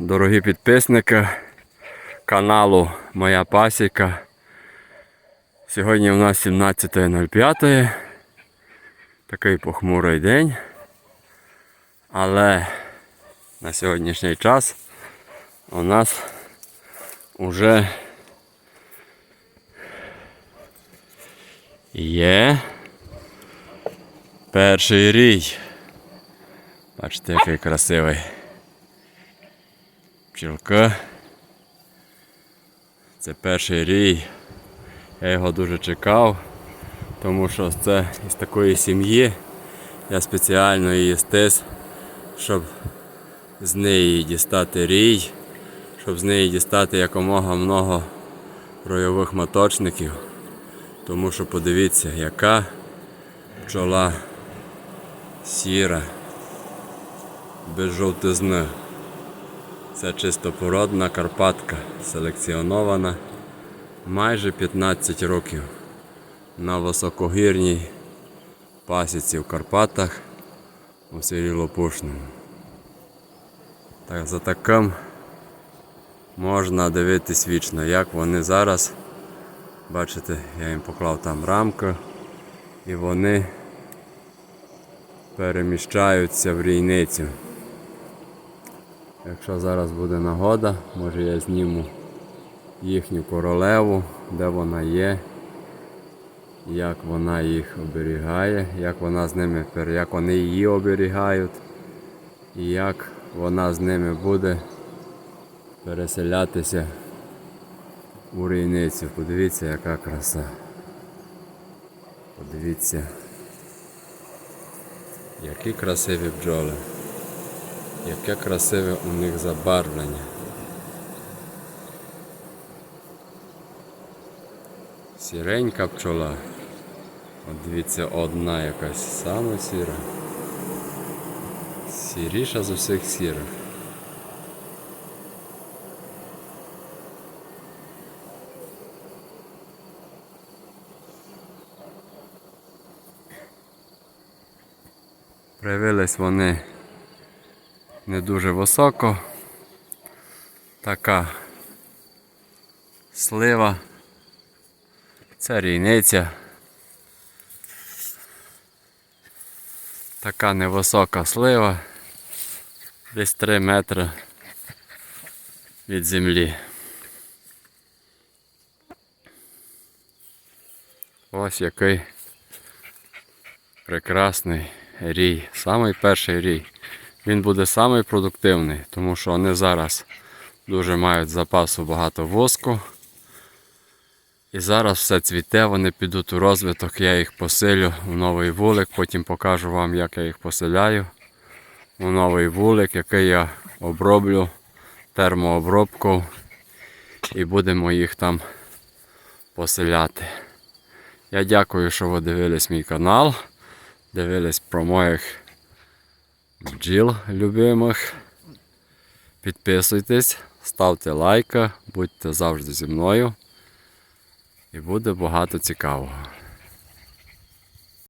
дорогі підписники каналу Моя Пасіка. Сьогодні у нас 17.05. Такий похмурий день. Але на сьогоднішній час у нас уже є перший рій. Бачите, який красивий. Пчілка. Це перший рій. Я його дуже чекав, тому що це із такої сім'ї. Я спеціально її стис, щоб з неї дістати рій, щоб з неї дістати якомога много ройових моточників. Тому що подивіться, яка пчола сіра, без жовтизни. Це чистопородна Карпатка, селекціонована майже 15 років на високогірній пасіці в Карпатах у селі Лопушному. Так, за таким можна дивитись вічно, як вони зараз, бачите, я їм поклав там рамку і вони переміщаються в рійницю. Якщо зараз буде нагода, може я зніму їхню королеву, де вона є, як вона їх оберігає, як вона з ними як вони її оберігають, і як вона з ними буде переселятися у рійницю. Подивіться, яка краса. Подивіться, які красиві бджоли. Яке красиве у них забарвлення. Сіренька пчола. От дивіться, одна якась саме сіра. Сіріша з усіх сірих. Привились вони не дуже високо. Така слива. Це рійниця. Така невисока слива. Десь 3 метри від землі. Ось який прекрасний рій. Самий перший рій. Він буде самий продуктивний, тому що вони зараз дуже мають запасу багато воску. І зараз все цвіте, вони підуть у розвиток, я їх поселю в новий вулик, потім покажу вам, як я їх поселяю у новий вулик, який я оброблю термообробку і будемо їх там поселяти. Я дякую, що ви дивились мій канал, дивились про моїх бджіл любимих. Підписуйтесь, ставте лайки, будьте завжди зі мною. І буде багато цікавого.